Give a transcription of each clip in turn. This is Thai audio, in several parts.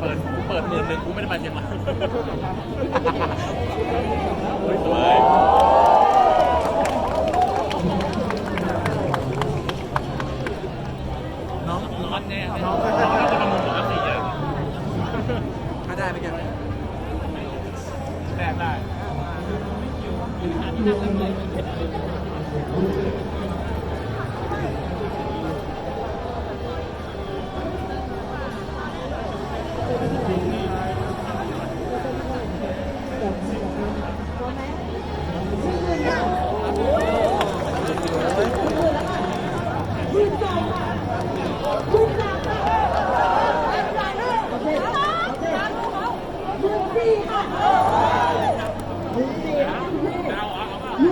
เปิดเปิดหมื่นหนึ่งกูไม่ได้มาเชียงรายเฮ้ยสวยน้องน้องแน่น้องน้องน่าจะประมูลปกติอะถ้าได้ไหมแกแลกได้ ลู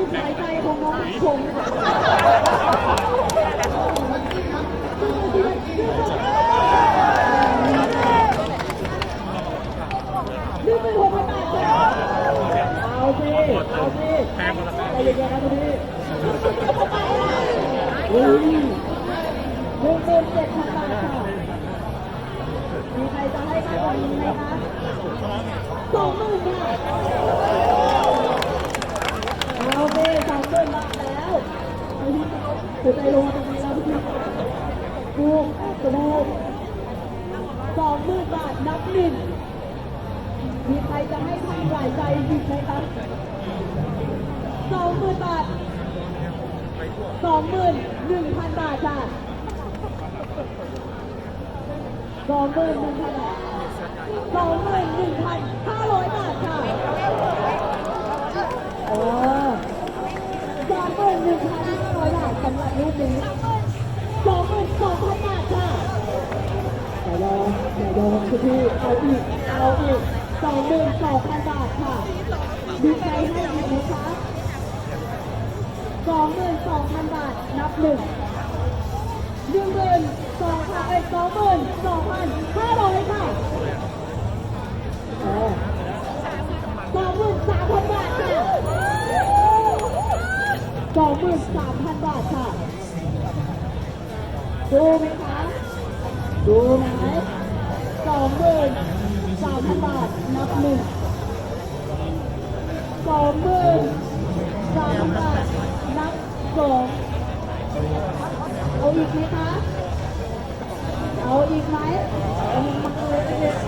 กสายใจของน้องชมค่ะนี่เป็นหัวประกาศเอาสิเอาสิแพงคนละใจเย็นๆนะคุณพี่อุ้ยหนึ่งหมื่นเจ็ดพันบาทค่ะ มีใครจะให้มากกว่านี้ไหมคะ สองหมื่นบาทเอาไปสองหมื่นบาทแล้วหัวใจลงมาตรงนี้แล้วพี่ดูกระดูกสองหมื่นบาทนับหนึ่งมีใครจะให้ทำหลายใจหยิบไหมครับสองหมื่นบาทสองหมื่นหนึ่งพันบาทจ้ะสองหมื่นหนึ่งพันบาท สองหมื่นหนึ่งพันห้าร้อยบาทค่ะเออสองหมื่นหนึ่งพันห้าร้อยบาทสำหรับรูปนี้สองหมื่นสองพันบาทค่ะอย่ยอมอย่ยอมคุณพี่เอาอีก เอาอีกสองหมื่นสองพันบาทค่ะ ดีใจให้อีกไหมคะสองหมื่นสองพันบาท นับหนึ่งหนึ่งหมื่นสองพันเอ้ยสองหมื่นสองพันห้าร้อยค่ะ สองหมื่นสามพันบาทค่ะ ดูไหมคะ ดูไหมสองหมื่นสามพันบาท นับหนึ่งสองหมื่นสามพันบาท นับสองเอาอีกไหมคะ เอาอีกไหมเอาอีกไหม